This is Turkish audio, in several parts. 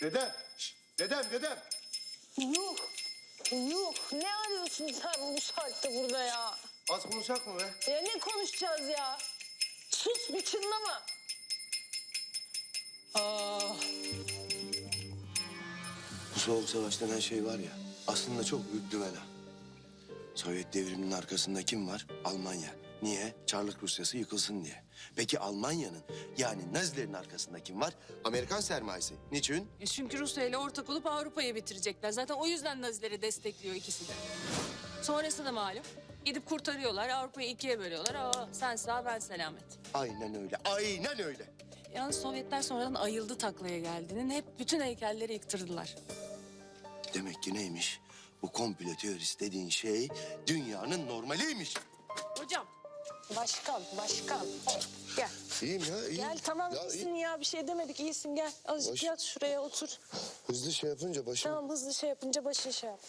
Dedem. şşt, dedem dedem. Yuh. Yuh. Ne arıyorsun sen bu saatte burada ya? Az konuşacak mı be? Ya ne konuşacağız ya? Sus bir çınlama. Aa. Bu soğuk savaş denen şey var ya aslında çok büyük dümen ha. Sovyet devriminin arkasında kim var? Almanya. Niye? Çarlık Rusyası yıkılsın diye. Peki Almanya'nın yani Nazilerin arkasında kim var? Amerikan sermayesi. Niçin? E çünkü Rusya ile ortak olup Avrupa'yı bitirecekler. Zaten o yüzden Nazileri destekliyor ikisi de. Sonrası da malum. Gidip kurtarıyorlar, Avrupa'yı ikiye bölüyorlar. Aa, sen sağ, ben selamet. Aynen öyle. Aynen öyle. Yalnız Sovyetler sonradan ayıldı taklaya geldiğinin. Hep bütün heykelleri yıktırdılar. Demek ki neymiş? Bu komplo teorisi dediğin şey dünyanın normaliymiş. Hocam, Başkan, başkan. Gel. İyiyim ya, iyiyim. Gel tamam Ya, iyisin ya. Bir şey demedik. iyisin gel. Azıcık Baş- yat şuraya otur. Hızlı şey yapınca başım... Tamam hızlı şey yapınca başın şey yap.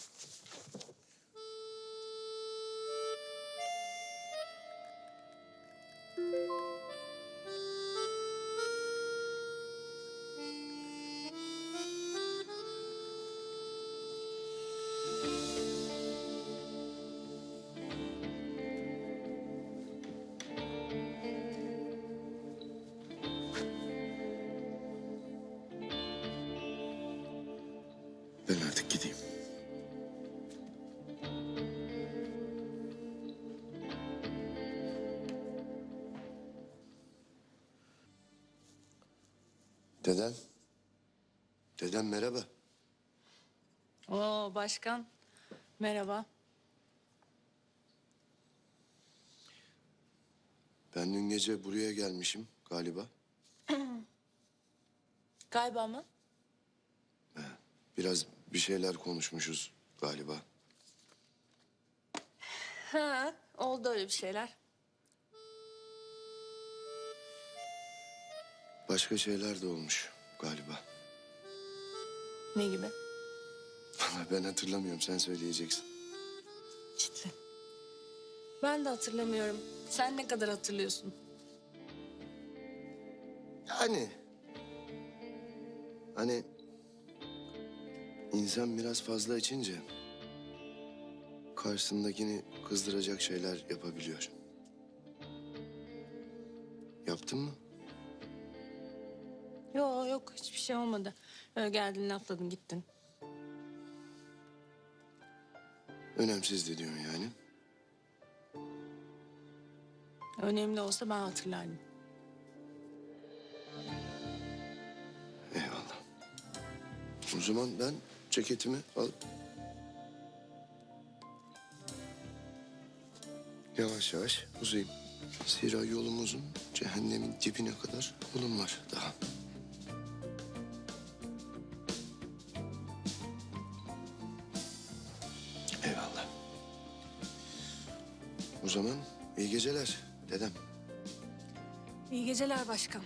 Dedem. Dedem merhaba. Oo başkan. Merhaba. Ben dün gece buraya gelmişim galiba. Galiba mı? Biraz bir şeyler konuşmuşuz galiba. Ha, oldu öyle bir şeyler. Başka şeyler de olmuş galiba. Ne gibi? Vallahi ben hatırlamıyorum sen söyleyeceksin. İşte. Ben de hatırlamıyorum. Sen ne kadar hatırlıyorsun? Yani... Hani... insan biraz fazla içince... karşısındakini kızdıracak şeyler yapabiliyor. Yaptın mı? Yok yok hiçbir şey olmadı. Öyle geldin lafladın gittin. Önemsizdi diyorsun yani. Önemli olsa ben hatırlardım. Eyvallah. O zaman ben ceketimi alıp... Yavaş yavaş uzayayım. Zira yolumuzun cehennemin dibine kadar yolum var daha. O zaman iyi geceler dedem. İyi geceler başkan.